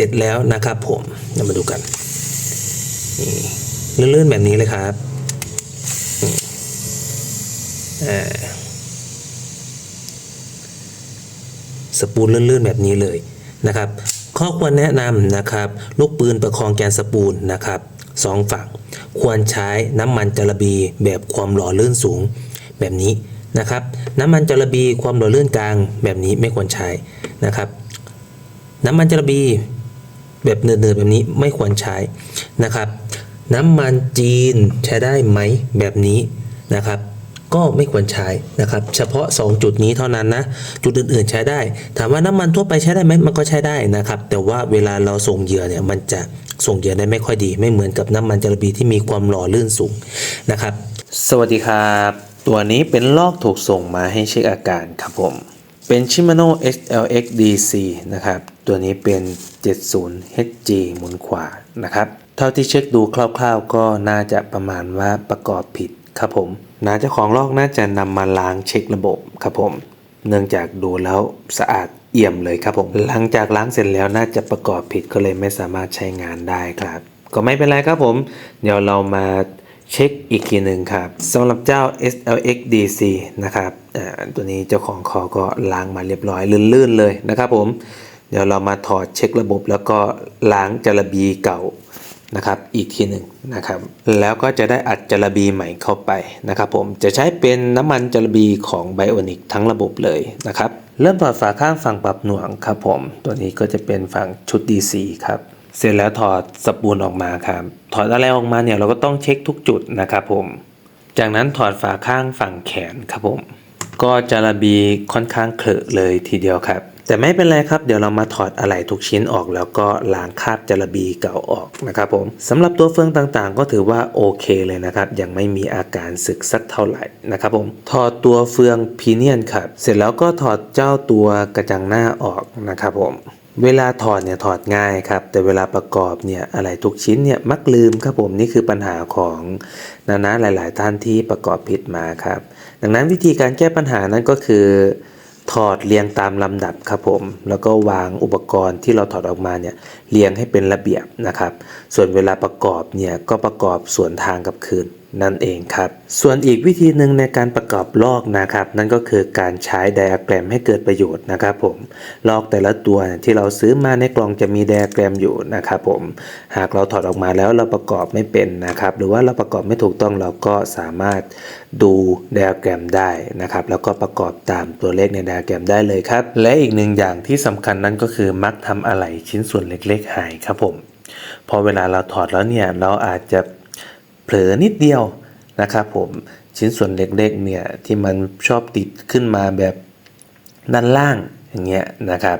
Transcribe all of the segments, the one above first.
เสร็จแล้วนะครับผมเรามาดูกันนี่ลื่นๆแบบนี้เลยครับอ่าสปูนลื่นๆแบบนี้เลยนะครับ ข้อควรแนะนำนะครับ ลูกปืนประคองแกนสปูนนะครับสองฝั่ง ควรใช้น้ำมันจระบีแบบความหล่อลื่นสูงแบบนี้นะครับ น้ำมันจระบีความหล่อลื่นกลางแบบนี้ไม่ควรใช้นะครับ น้ำมันจระบี แบบเนืดๆแบบนี้ไม่ควรใช้นะครับ น้ำมันจีนใช้ได้ไหมแบบนี้นะครับก็ไม่ควรใช้นะครับ เฉพาะ 2 จุดนี้เท่านั้นนะ จุดอื่นๆใช้ได้ ถามว่าน้ำมันทั่วไปใช้ได้ไหมมันก็ใช้ได้นะครับ แต่ว่าเวลาเราส่งเหยื่อเนี่ยมันจะส่งเหยื่อได้ไม่ค่อยดี ไม่เหมือนกับน้ำมันจระบีที่มีความหล่อลื่นสูงนะครับ สวัสดีครับ ตัวนี้เป็นลอกถูกส่งมาให้เช็คอาการครับผม เป็น Shimano XLX DC นะครับ ตัวนี้เป็น 70 HG หมุนขวานะครับ เท่าที่เช็คดูคร่าวๆ ก็น่าจะประมาณว่าประกอบผิดครับผมนาเจ้าของลอกน่าจะนำมาล้างเช็คระบบครับผม เนื่องจากดูแล้วสะอาดเอี่ยมเลยครับผม หลังจากล้างเสร็จแล้วน่าจะประกอบผิดก็เลยไม่สามารถใช้งานได้ครับ ก็ไม่เป็นไรครับผม เดี๋ยวเรามาเช็คอีกทีหนึ่งครับสำหรับเจ้า SLX DC นะครับตัวนี้เจ้าของคอก็ล้างมาเรียบร้อยลื่นๆเลยนะครับผม เดี๋ยวเรามาถอดเช็คระบบแล้วก็ล้างจระบีเก่านะครับอีกทีหนึ่งนะครับแล้วก็จะได้อัดจระบีใหม่เข้าไปนะครับผมจะใช้เป็นน้ำมันจระบีของไบโอนิกทั้งระบบเลยนะครับเริ่มถอดฝาข้างฝั่งปรับหน่วงครับผมตัวนี้ก็จะเป็นฝั่งชุด DC ครับเสร็จแล้วถอดสปูนออกมาครับถอดอะไรออกมาเนี่ยเราก็ต้องเช็คทุกจุดนะครับผมจากนั้นถอดฝาข้างฝั่งแขนครับผมก็จาระบีค่อนข้างเคลอะเลยทีเดียวครับ แต่ไม่เป็นไรครับ เดี๋ยวเรามาถอดอะไหล่ทุกชิ้นออก แล้วก็ล้างคราบจาระบีเก่าออกนะครับผมสำหรับตัวเฟืองต่างๆ ก็ถือว่าโอเคเลยนะครับ ยังไม่มีอาการสึกสักเท่าไหร่นะครับผมถอดตัวเฟืองพีเนียนครับ เสร็จแล้วก็ถอดเจ้าตัวกระจังหน้าออกนะครับผมเวลาถอดเนี่ยถอดง่ายครับ แต่เวลาประกอบเนี่ยอะไรทุกชิ้นเนี่ยมักลืมครับผมนี่คือปัญหาของนานาหลาย ๆ ท่านที่ประกอบผิดมาครับ ดังนั้นวิธีการแก้ปัญหานั้นก็คือ ถอดเรียงตามลำดับครับผม แล้วก็วางอุปกรณ์ที่เราถอดออกมาเนี่ยเรียงให้เป็นระเบียบนะครับ ส่วนเวลาประกอบเนี่ยก็ประกอบส่วนทางกับคืน นั่นเองครับ ส่วนอีกวิธีหนึ่งในการประกอบลอกนะครับ นั่นก็คือการใช้ไดอะแกรมให้เกิดประโยชน์นะครับผมลอกแต่ละตัวที่เราซื้อมาในกล่องจะมีไดอะแกรมอยู่นะครับผมหากเราถอดออกมาแล้วเราประกอบไม่เป็นนะครับ หรือว่าเราประกอบไม่ถูกต้องเราก็สามารถดูไดอะแกรมได้นะครับ แล้วก็ประกอบตามตัวเลขในไดอะแกรมได้เลยครับ และอีกหนึ่งอย่างที่สำคัญนั่นก็คือมักทำอะไหล่ชิ้นส่วนเล็ก ๆ หายครับผมพอเวลาเราถอดแล้วเนี่ยเราอาจจะ เผลอนิดเดียวนะครับผมชิ้นส่วนเล็กๆเนี่ยที่มันชอบติดขึ้นมาแบบด้านล่างอย่างเงี้ยนะครับ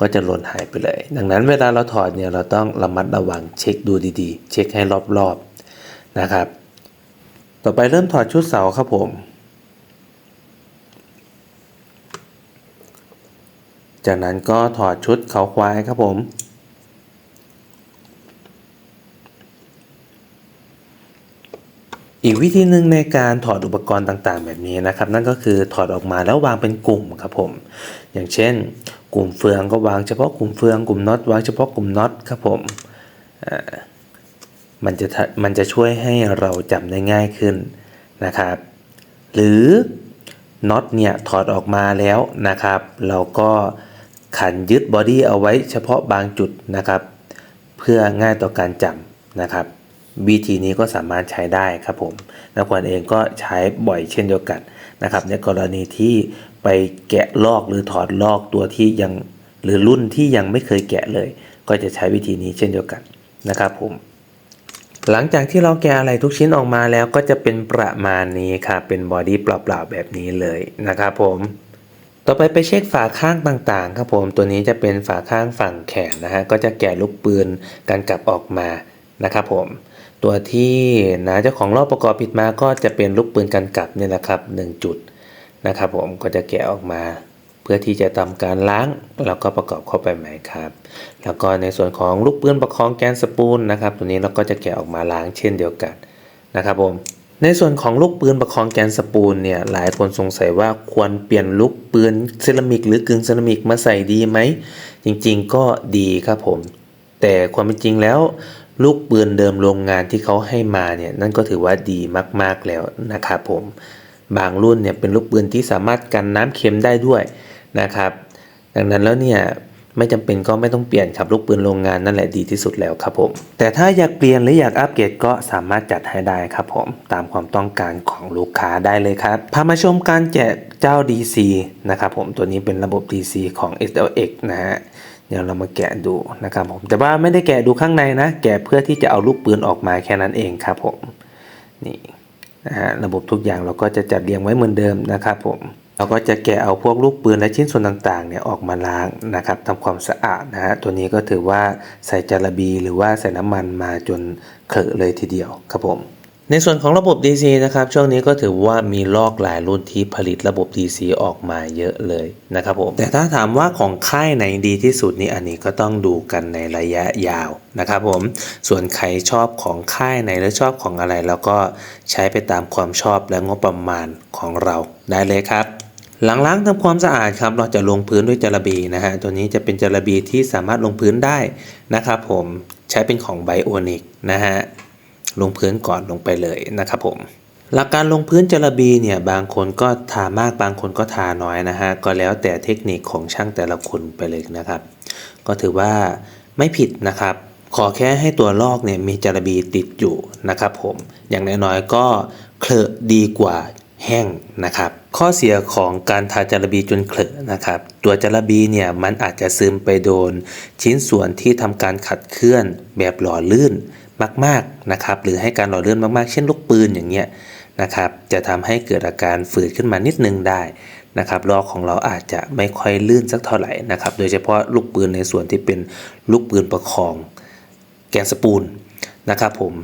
ก็จะหล่นหายไปเลย ดังนั้นเวลาเราถอดเนี่ยเราต้องระมัดระวังเช็คดูดีๆ เช็คให้รอบๆนะครับ ต่อไปเริ่มถอดชุดเสาครับผม จากนั้นก็ถอดชุดเขาควายครับผม อีกวิธีหนึ่งในการถอดอุปกรณ์ต่างๆ แบบนี้นะครับ นั่นก็คือถอดออกมาแล้ววางเป็นกลุ่มครับผม อย่างเช่น กลุ่มเฟืองก็วางเฉพาะกลุ่มเฟืองกลุ่มน็อตวางเฉพาะกลุ่มน็อตครับผมมันจะทะมันจะช่วยให้เราจำได้ง่ายขึ้นนะครับ หรือน็อตเนี่ยถอดออกมาแล้วนะครับ เราก็ขันยึดบอดี้เอาไว้เฉพาะบางจุดนะครับ เพื่อง่ายต่อการจำนะครับ วิธีนี้ก็สามารถใช้ได้ครับผมนักขวัญเองก็ใช้บ่อยเช่นเดียวกันนะครับ ในกรณีที่ไปแกะลอกหรือถอดลอกตัวที่ยังหรือรุ่นที่ยังไม่เคยแกะเลย ก็จะใช้วิธีนี้เช่นเดียวกันนะครับผมหลังจากที่เราแกะอะไรทุกชิ้นออกมาแล้วก็จะเป็นประมาณนี้ครับเป็นบอดี้เปล่าๆแบบนี้เลยนะครับผมต่อไปไปเช็คฝาข้างต่างๆครับผมตัวนี้จะเป็นฝาข้างฝั่งแขนนะฮะก็จะแกะลูกปืนกันกลับออกมานะครับผม ตัวที่นะเจ้าของรอบประกอบผิดมาก็จะเป็นลูกปืนกันกลับเนี่แหละครับ 1 จุดนะครับ ผมก็จะแกะออกมาเพื่อที่จะทำการล้างแล้วก็ประกอบเข้าไปใหม่ครับ แล้วก็ในส่วนของลูกปืนประคองแกนสปูลนะครับ ตัวนี้เราก็จะแกะออกมาล้างเช่นเดียวกันนะครับผมในส่วนของลูกปืนประคองแกนสปูลเนี่ยหลายคนสงสัยว่าควรเปลี่ยนลูกปืนเซรามิกหรือกึ่งเซรามิกมาใส่ดีไหม จริงๆก็ดีครับผม แต่ความเป็นจริงแล้ว ลูกปืนเดิมโรงงานที่เขาให้มาเนี่ยนั่นก็ถือว่าดีมากๆแล้วนะครับผมบางรุ่นเนี่ยเป็นลูกปืนที่สามารถกันน้ำเค็มได้ด้วยนะครับ ดังนั้นแล้วเนี่ยไม่จำเป็นก็ไม่ต้องเปลี่ยนครับลูกปืนโรงงานนั่นแหละดีที่สุดแล้วครับผม แต่ถ้าอยากเปลี่ยนหรืออยากอัปเกรดก็สามารถจัดให้ได้ครับผม ตามความต้องการของลูกค้าได้เลยครับ พามาชมการแจกเจ้า DC นะครับผมตัวนี้เป็นระบบ DC ของ SLX นะฮะ เดี๋ยวเรามาแกะดูนะครับผมแต่ว่าไม่ได้แกะดูข้างในนะ แกะเพื่อที่จะเอาลูกปืนออกมาแค่นั้นเองครับผมนี่นะฮะระบบทุกอย่างเราก็จะจัดเรียงไว้เหมือนเดิมนะครับผมเราก็จะแกะเอาพวกลูกปืนและชิ้นส่วนต่างๆเนี่ยออกมาล้างนะครับทำความสะอาดนะฮะตัวนี้ก็ถือว่าใส่จาระบีหรือว่าใส่น้ำมันมาจนเขอะเลยทีเดียวครับผม ในส่วนของระบบ DC นะครับ ช่วงนี้ก็ถือว่ามีลอกหลายรุ่นที่ผลิตระบบ DC ออกมาเยอะเลยนะครับผม แต่ถ้าถามว่าของค่ายไหนดีที่สุดนี่อันนี้ก็ต้องดูกันในระยะยาวนะครับผม ส่วนใครชอบของค่ายไหนหรือชอบของอะไร แล้วก็ใช้ไปตามความชอบและงบประมาณของเราได้เลยครับหลังล้างทำความสะอาดครับ เราจะลงพื้นด้วยจาระบีนะฮะ ตัวนี้จะเป็นจาระบีที่สามารถลงพื้นได้นะครับผม ใช้เป็นของไบโอนิกนะฮะ ลงพื้นก่อนลงไปเลยนะครับผมหลักการลงพื้นจระบีเนี่ยบางคนก็ทามากบางคนก็ทาน้อยนะฮะก็แล้วแต่เทคนิคของช่างแต่ละคนไปเลยนะครับ ก็ถือว่าไม่ผิดนะครับ ขอแค่ให้ตัวลอกเนี่ยมีจระบีติดอยู่นะครับผมอย่างน้อยๆก็เคลอะดีกว่าแห้งนะครับ ข้อเสียของการทาจารบีจนเคลอะนะครับ ตัวจารบีเนี่ยมันอาจจะซึมไปโดน ชิ้นส่วนที่ทำการขัดเคลื่อนแบบหล่อลื่นมากๆนะครับหรือให้การหล่อลื่นมากๆ เช่นลูกปืนอย่างเงี้ยนะครับจะทำให้เกิดอาการฝืดขึ้นมานิดนึงได้นะครับลอกของเราอาจจะไม่ค่อยลื่นสักเท่าไหร่นะครับโดยเฉพาะลูกปืนในส่วนที่เป็นลูกปืนประคอง แกนสปูลนะครับผม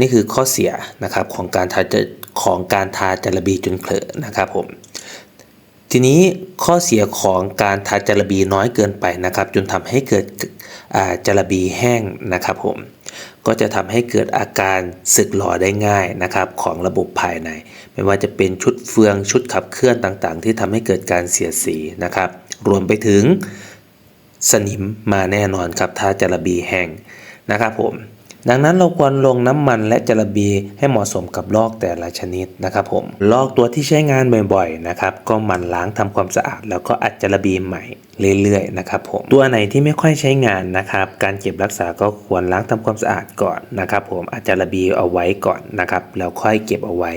นี่คือข้อเสียนะครับของการทาจะ ของการทาจารบีจนเคลอะนะครับผมทีนี้ข้อเสียของการทาจารบีน้อยเกินไปนะครับ จนทำให้เกิดจารบีแห้งนะครับผมก็จะทำให้เกิดอาการสึกหลอได้ง่ายนะครับของระบบภายใน ไม่ว่าจะเป็นชุดเฟืองชุดขับเคลื่อนต่างๆ ที่ทำให้เกิดการเสียสีนะครับ รวมไปถึงสนิมมาแน่นอนครับถ้าจารบีแห้งนะครับผม ดังนั้นเราควรลงน้ำมันและจาระบีให้เหมาะสมกับลอกแต่ละชนิดนะครับผมลอกตัวที่ใช้งานบ่อยๆนะครับก็มันล้างทำความสะอาด แล้วก็อัดจาระบีใหม่เรื่อยๆนะครับผมตัวไหนที่ไม่ค่อยใช้งานนะครับ การเก็บรักษาก็ควรล้างทำความสะอาดก่อนนะครับ ผมอัดจาระบีเอาไว้ก่อนนะครับ แล้วค่อยเก็บเอาไว้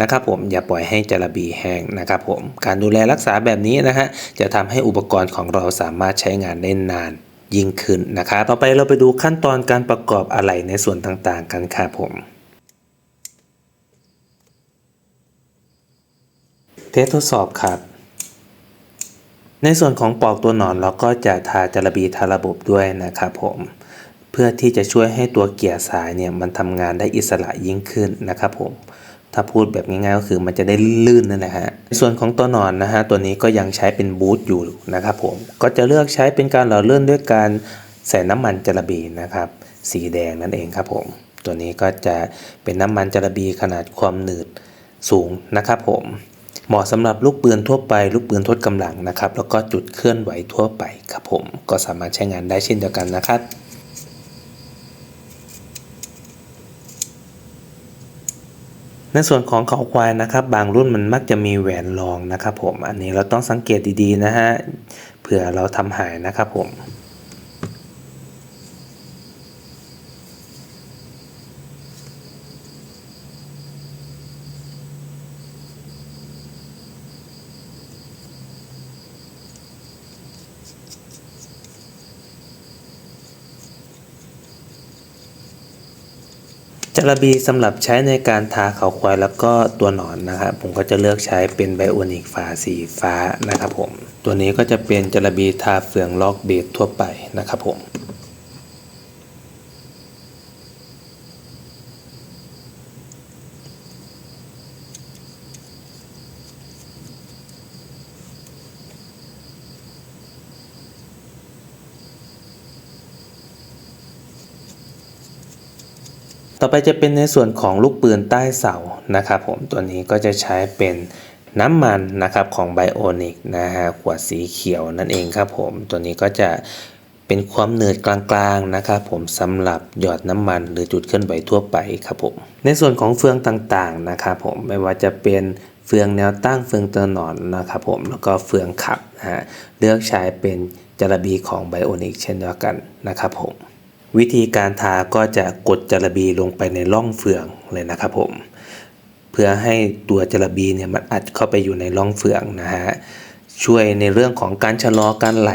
นะครับผมอย่าปล่อยให้จาระบีแห้งนะครับผมการดูแลรักษาแบบนี้นะฮะจะทำให้อุปกรณ์ของเราสามารถใช้งานได้นาน ยิ่งขึ้นนะครับต่อไปเราไปดูขั้นตอนการประกอบอะไหล่ในส่วนต่างๆ กันครับผมเทสทดสอบครับ ในส่วนของปลอกตัวหนอนเราก็จะทาจาระบีทาระบบด้วยนะครับผมเพื่อที่จะช่วยให้ตัวเกียร์สายเนี่ยมันทำงานได้อิสระยิ่งขึ้นนะครับผม ถ้าพูดแบบง่ายๆก็คือมันจะได้ลื่นๆนั่นแหละฮะในส่วนของตัวนอนนะฮะตัวนี้ก็ยังใช้เป็นบูทอยู่นะครับผมก็จะเลือกใช้เป็นการหล่อลื่นด้วยการใส่น้ำมันจาระบีนะครับ สีแดงนั่นเองครับผม ตัวนี้ก็จะเป็นน้ำมันจาระบีขนาดความหนืดสูงนะครับผมเหมาะสำหรับลูกปืนทั่วไป ลูกปืนทดกำลังนะครับ แล้วก็จุดเคลื่อนไหวทั่วไปครับผม ก็สามารถใช้งานได้เช่นเดียวกันนะครับ ในส่วนของเขาควายนะครับ บางรุ่นมันมักจะมีแหวนรองนะครับผมอันนี้เราต้องสังเกตดีๆนะฮะเผื่อเราทำหายนะครับผม จาบีสำหรับใช้ในการทาเขาควายแล้วก็ตัวหนอนนะครับผมก็จะเลือกใช้เป็นไบโอนิกฝาสีฟ้านะครับผม ตัวนี้ก็จะเป็นจาบีทาเฟืองลอกเบสทั่วไปนะครับผม ต่อไปจะเป็นในส่วนของลูกปืนใต้เสานะครับผมตัวนี้ก็จะใช้เป็นน้ำมันนะครับของไบโอนิกนะฮะขวดสีเขียวนั่นเองครับผมตัวนี้ก็จะเป็นความเนิร์ดกลางๆนะครับผมสำหรับหยอดน้ำมันหรือจุดเคลื่อนไหวทั่วไปครับผมในส่วนของเฟืองต่างๆนะครับผมไม่ว่าจะเป็นเฟืองแนวตั้งเฟืองตัวหนอนนะครับผมแล้วก็เฟืองขับนะฮะเลือกใช้เป็นจระบีของไบโอนิกเช่นเดียวกันนะครับผม วิธีการทาก็จะกดจระบีลงไปในร่องเฟืองเลยนะครับผม เพื่อให้ตัวจระบีเนี่ยมันอัดเข้าไปอยู่ในร่องเฟืองนะฮะ ช่วยในเรื่องของการชะลอการไหล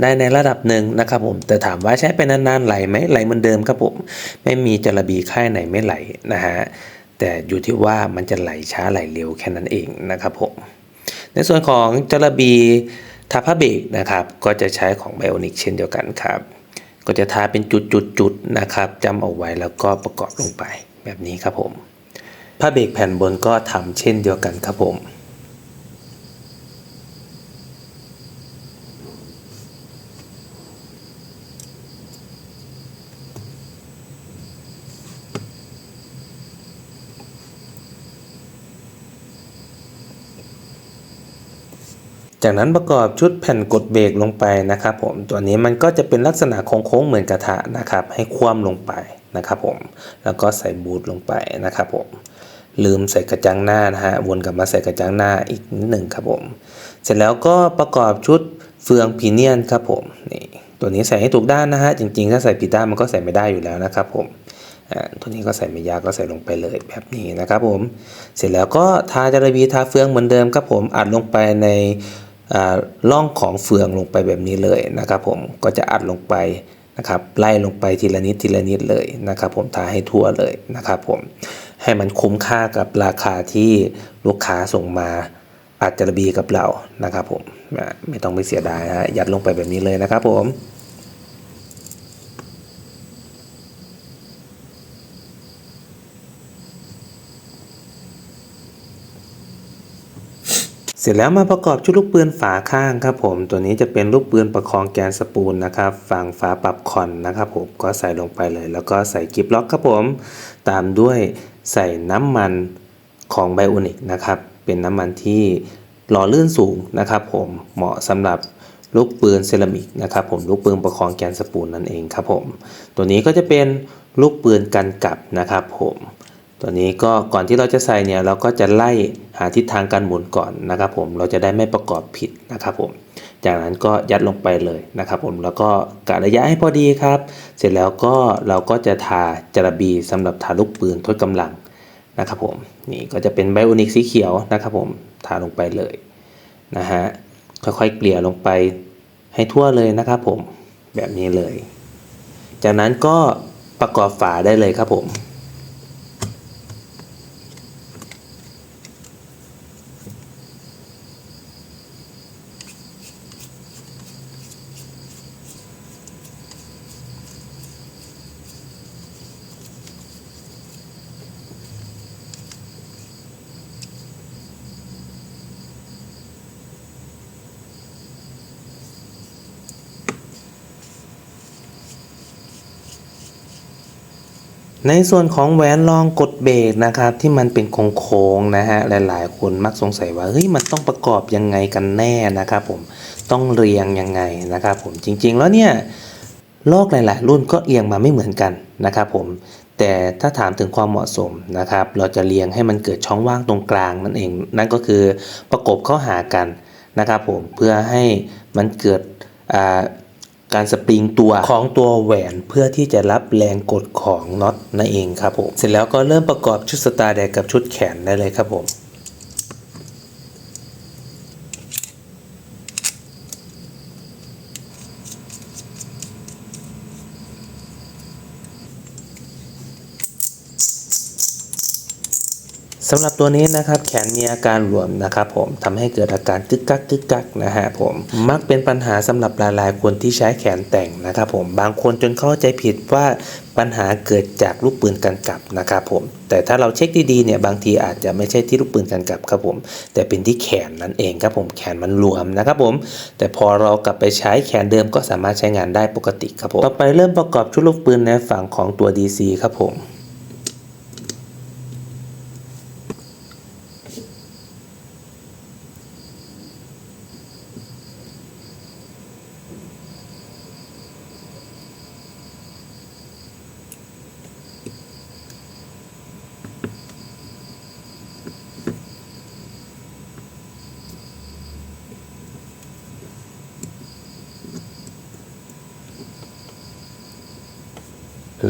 ได้ในระดับหนึ่งนะครับผม แต่ถามว่าใช้ไปนานๆไหลไหมไหลเหมือนเดิมครับผม ไม่มีจระบีค่ายไหนไม่ไหลนะฮะ แต่อยู่ที่ว่ามันจะไหลช้าไหลเร็วแค่นั้นเองนะครับผม ในส่วนของจระบีทาผ้าเบรกนะครับ ก็จะใช้ของไบโอนิกเช่นเดียวกันครับ ก็จะทาเป็นจุดๆๆนะครับจำเอาไว้แล้วก็ประกอบลงไปแบบนี้ครับผมผ้าเบรกแผ่นบนก็ทำเช่นเดียวกันครับผม จากนั้นประกอบชุดแผ่นกดเบรกลงไปนะครับผมตัวนี้มันก็จะเป็นลักษณะโค้งๆเหมือนกระทะนะครับให้คว่ำลงไปนะครับผมแล้วก็ใส่บูทลงไปนะครับผมลืมใส่กระจังหน้านะฮะวนกลับมาใส่กระจังหน้าอีกนิดหนึ่งครับผมเสร็จแล้วก็ประกอบชุดเฟืองพีเนียนครับผมนี่ตัวนี้ใส่ให้ถูกด้านนะฮะจริงๆ ถ้าใส่ผิดด้านมันก็ใส่ไม่ได้อยู่แล้วนะครับผมอ่าตัวนี้ก็ใส่ไม่ยากก็ใส่ลงไปเลยแบบนี้นะครับผมเสร็จแล้วก็ทาจระบีทาเฟืองเหมือนเดิมครับผมอัดลงไปใน อ่าร่องของเฟืองลงไปแบบนี้เลยนะครับ ผมก็จะอัดลงไปนะครับไล่ลงไปทีละนิดทีละนิดเลยนะครับ ผมทาให้ทั่วเลยนะครับ ผมให้มันคุ้มค่ากับราคาที่ลูกค้าส่งมาอัดจระบีกับเรานะครับ ผมไม่ต้องไปเสียดายฮะยัดลงไปแบบนี้เลยนะครับ ผม เสร็จแล้วมาประกอบชุดลูกปืนฝาข้างครับผม ตัวนี้จะเป็นลูกปืนประคองแกนสปูลนะครับ ฝั่งฝาปรับคอนนะครับผมก็ใส่ลงไปเลย แล้วก็ใส่กิบล็อกครับผม ตามด้วยใส่น้ำมันของไบโอนิกนะครับ เป็นน้ำมันที่หล่อลื่นสูงนะครับผมเหมาะสำหรับลูกปืนเซรามิกนะครับผมลูกปืนประคองแกนสปูลนั่นเองครับผม ตัวนี้ก็จะเป็นลูกปืนกันกลับนะครับผม ตัวนี้ก็ก่อนที่เราจะใส่เนี่ยเราก็จะไล่หาทิศทางการหมุนก่อนนะครับผมเราจะได้ไม่ประกอบผิดนะครับผมจากนั้นก็ยัดลงไปเลยนะครับผมแล้วก็กะระยะให้พอดีครับ เสร็จแล้วก็เราก็จะทาจระบีสำหรับทาลูกปืนทดกำลังนะครับผมนี่ก็จะเป็นไบโอนิกสีเขียวนะครับผมทาลงไปเลยนะฮะค่อยๆเกลี่ยลงไปให้ทั่วเลยนะครับผมแบบนี้เลย จากนั้นก็ประกอบฝาได้เลยครับผม ในส่วนของแหวนรองกดเบรกนะครับที่มันเป็นโค้งๆนะฮะหลายๆ คนมักสงสัยว่าเฮ้ยมันต้องประกอบยังไงกันแน่นะครับผมต้องเรียงยังไงนะครับผมจริงๆแล้วเนี่ยลอกหลายๆรุ่นก็เรียงมาไม่เหมือนกันนะครับผมแต่ถ้าถามถึงความเหมาะสมนะครับเราจะเรียงให้มันเกิดช่องว่างตรงกลางนั่นเอง นั่นก็คือประกบเข้าหากันนะครับผมเพื่อให้มันเกิด การสปริงตัวของตัวแหวนเพื่อที่จะรับแรงกดของน็อตนั่นเองครับผมเสร็จแล้วก็เริ่มประกอบชุดสตาร์แดกกับชุดแขนได้เลยครับผมำหรับตัวนี้นะครับแขนมีอาการหลวมนะครับผมทำให้เกิดอาการกึกกักกึกกักนะฮะผมมักเป็นปัญหาสำหรับหลายๆคนที่ใช้แขนแต่งนะครับผมบางคนจนเข้าใจผิดว่าปัญหาเกิดจากลูกปืนกันกลับนะครับผมแต่ถ้าเราเช็คดีๆเนี่ยบางทีอาจจะไม่ใช่ที่ลูกปืนกันกลับครับผม แต่เป็นที่แขนนั่นเองครับผมแขนมันรวมนะครับผม แต่พอเรากลับไปใช้แขนเดิมก็สามารถใช้งานได้ปกติครับผมต่อไปเริ่มประกอบชุดลูกปืนในฝั่งของตัว DC ครับผม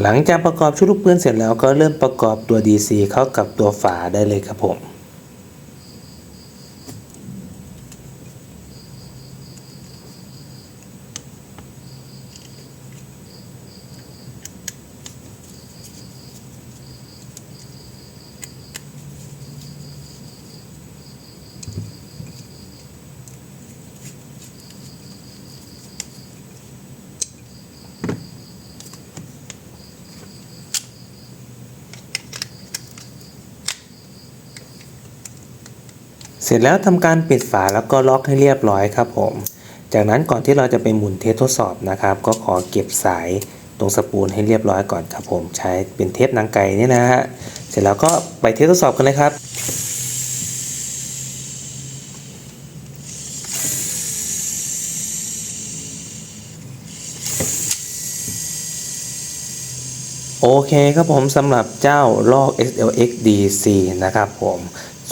หลังจากประกอบชุดลูกปืนเสร็จแล้วก็เริ่มประกอบตัว DC เข้ากับตัวฝาได้เลยครับผม เสร็จแล้วทำการปิดฝาแล้วก็ล็อกให้เรียบร้อยครับผม จากนั้นก่อนที่เราจะไปหมุนเทสทดสอบนะครับ ก็ขอเก็บสายตรงสปูลให้เรียบร้อยก่อนครับผมใช้เป็นเทปนางไก่นี่นะฮะเสร็จแล้วก็ไปเทสทดสอบกันเลยครับโอเคครับผมสำหรับเจ้าลอก SLX DC นะครับผม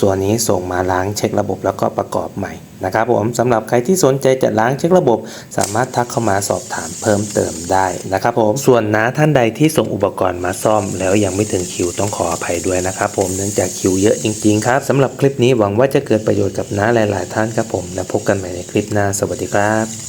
ส่วนนี้ส่งมาล้างเช็คระบบแล้วก็ประกอบใหม่นะครับผมสำหรับใครที่สนใจจะล้างเช็คระบบ สามารถทักเข้ามาสอบถามเพิ่มเติมได้นะครับผมส่วนน้าท่านใดที่ส่งอุปกรณ์มาซ่อม แล้วยังไม่ถึงคิวต้องขออภัยด้วยนะครับผมเนื่องจากคิวเยอะจริงๆครับสำหรับคลิปนี้หวังว่าจะเกิดประโยชน์กับน้าหลาย ๆ ท่านครับผมแล้วพบกันใหม่ในคลิปหน้าสวัสดีครับ